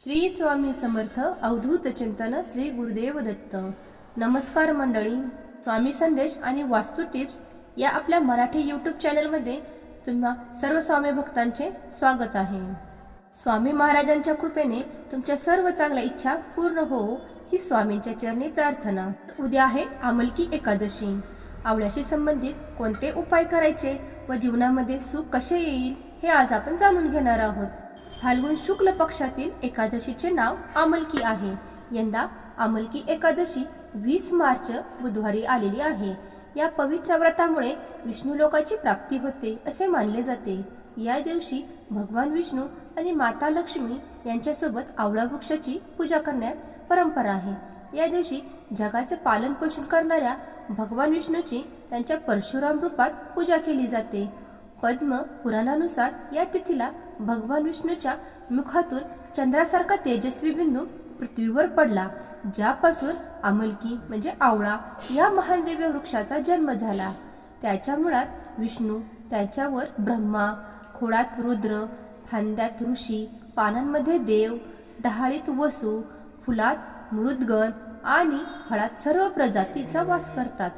श्री स्वामी समर्थ अवधूत चिंतन श्री गुरुदेव दत्त. नमस्कार मंडळी. स्वामी संदेश आणि वास्तू टिप्स या आपल्या मराठी यूट्यूब चॅनलमध्ये तुम्हा सर्व स्वामी भक्तांचे स्वागत आहे. स्वामी महाराजांच्या कृपेने तुमच्या सर्व चांगल्या इच्छा पूर्ण हो ही स्वामींच्या चरणी प्रार्थना. उद्या आहे आमलकी एकादशी. आवळ्याशी संबंधित कोणते उपाय करायचे व जीवनामध्ये सुख कसे येईल हे आज आपण जाणून घेणार आहोत. फाल्गुन शुक्ल पक्षातील एकादशीचे नाव आमलकी आहे. यंदा आमलकी एकादशी वीस मार्च बुधवारी आलेली आहे. या पवित्र व्रतामुळे विष्णू लोकाची प्राप्ती होते असे मानले जाते. या दिवशी भगवान विष्णू आणि माता लक्ष्मी यांच्यासोबत आवळा वृक्षाची पूजा करण्यात परंपरा आहे. या दिवशी जगाचे पालन पोषण करणाऱ्या भगवान विष्णूची त्यांच्या परशुराम रूपात पूजा केली जाते. पद्म पुराणानुसार या तिथीला भगवान विष्णूच्या मुखातून चंद्रासारखा तेजस्वी बिंदू पृथ्वीवर पडला ज्यापासून अमलकी म्हणजे आवळा या महान दिव्य वृक्षाचा जन्म झाला. त्याच्या मुळात विष्णू त्याच्यावर ब्रह्मा खोडात रुद्र फांद्यात ऋषी पानांमध्ये देव डहाळीत वसू फुलात मृदगण आणि फळात सर्व प्रजातीचा वास करतात.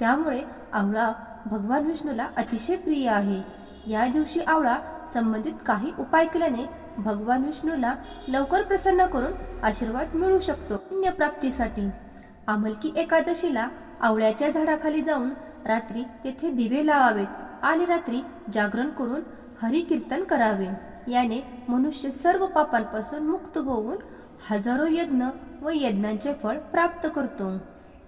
त्यामुळे आवळा भगवान विष्णूला अतिशय प्रिय आहे. या दिवशी आवळा संबंधित काही उपाय केल्याने भगवान विष्णूला लवकर प्रसन्न करून आशीर्वाद मिळू शकतो. पुण्यप्राप्तीसाठी आमलकी एकादशीला आवळ्याच्या झाडाखाली जाऊन रात्री तेथे दिवे लावावेत आणि रात्री जागरण करून हरी कीर्तन करावे. याने मनुष्य सर्व पापांपासून मुक्त होऊन हजारो यज्ञ व यज्ञांचे फळ प्राप्त करतो.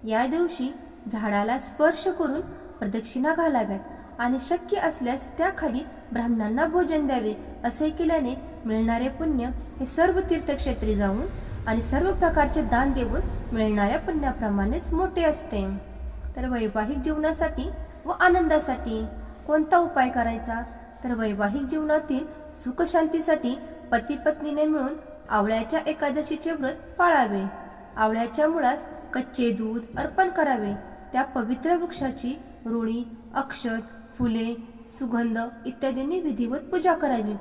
या दिवशी झाडाला स्पर्श करून प्रदक्षिणा घालाव्यात. आणि शक्य असल्यास त्याखाली ब्राह्मणांना भोजन द्यावे असे केल्याने मिळणारे पुण्य हे सर्व तीर्थक्षेत्री जाऊन आणि सर्व प्रकारचे दान देऊन मिळणाऱ्या पुण्याप्रमाणेच मोठे असते. तर वैवाहिक जीवनासाठी व आनंदासाठी कोणता उपाय करायचा? तर वैवाहिक जीवनातील सुखशांतीसाठी पती पत्नीने मिळून आवळ्याच्या एकादशीचे व्रत पाळावे. आवळ्याच्या मुळास कच्चे दूध अर्पण करावे. त्या पवित्र वृक्षाची रुळी अक्षत फुले सुगंध इत्यादींनी विधिवत पूजा करावी.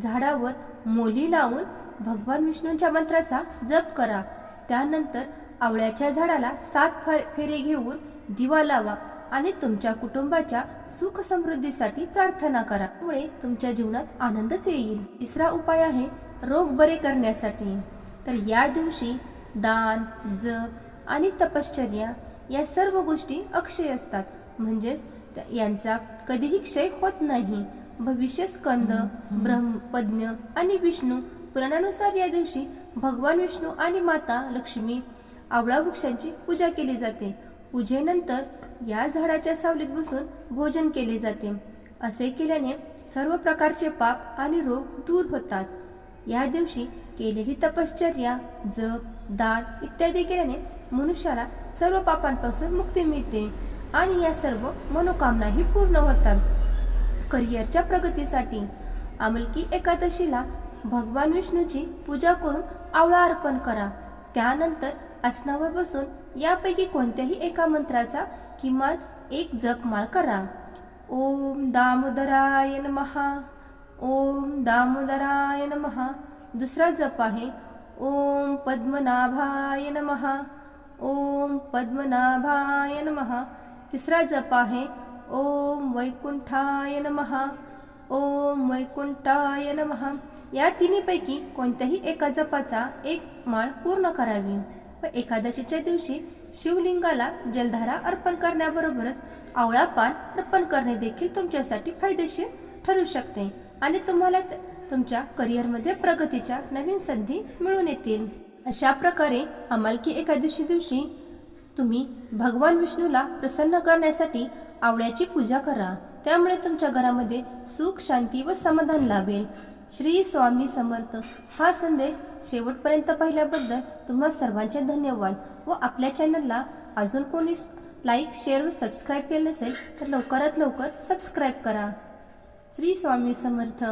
झाडावर मोली लावून भगवान विष्णूंच्या मंत्राचा जप करा. त्यानंतर आवळ्याच्या झाडाला सात फेरे घेऊन दिवा लावा आणि तुमच्या कुटुंबाच्या सुख समृद्धीसाठी प्रार्थना करा. त्यामुळे तुमच्या जीवनात आनंदच येईल. तिसरा उपाय आहे रोग बरे करण्यासाठी. तर या दिवशी दान जप आणि तपश्चर्या या सर्व गोष्टी अक्षय असतात. म्हणजेच यांचा कधीही क्षय होत नाही. भविष्य स्कंद ब्रह्मपज्ञ आणि विष्णू पुराणानुसार या दिवशी भगवान विष्णू आणि माता लक्ष्मी आवळा वृक्षांची पूजा केली जाते. पूजेनंतर या झाडाच्या सावलीत बसून भोजन केले जाते. असे केल्याने सर्व प्रकारचे पाप आणि रोग दूर होतात. या दिवशी केलेली तपश्चर्या जप दान इत्यादी केल्याने मनुष्याला सर्व पापांपासून मुक्ती मिळते. आणि या सर्व मनोकामनाही पूर्ण होतात. करिअरच्या प्रगतीसाठी अमलकी एकादशीला भगवान विष्णूची पूजा करून आवळा अर्पण करा. त्यानंतर आसनावर बसून यापैकी कोणत्याही एका मंत्राचा किमान एक जपमाळ करा. ओम दामोदराय महा ओम दामोदराय महा दुसरा जप आहे ओम पद्मनाभाय महा ओम पद्मनाभाय महा तिसरा जप आहे ओम वैकुंठाय नमहा ओम वैकुंठाय नमहा या तिन्हीपैकी कोणत्याही एका जपाचा एक माळ पूर्ण करावी. व एकादशीच्या दिवशी शिवलिंगाला जलधारा अर्पण करण्याबरोबरच आवळा पान अर्पण करणे देखील तुमच्यासाठी फायदेशीर ठरू शकते आणि तुम्हाला तुमच्या करिअरमध्ये प्रगतीच्या नवीन संधी मिळून येतील. अशा प्रकारे अमालकी एकादशी दिवशी तुम्ही भगवान विष्णूला प्रसन्न करण्यासाठी आवळ्याची पूजा करा. त्यामुळे तुमच्या घरामध्ये सुख शांती व समाधान लाभेल. श्री स्वामी समर्थ. हा संदेश शेवटपर्यंत पाहिल्याबद्दल तुम्हा सर्वांचे धन्यवाद व आपल्या चॅनलला अजून कोणी लाईक शेअर व सबस्क्राईब केले नसेल तर लवकरात लवकर सबस्क्राईब करा. श्री स्वामी समर्थ.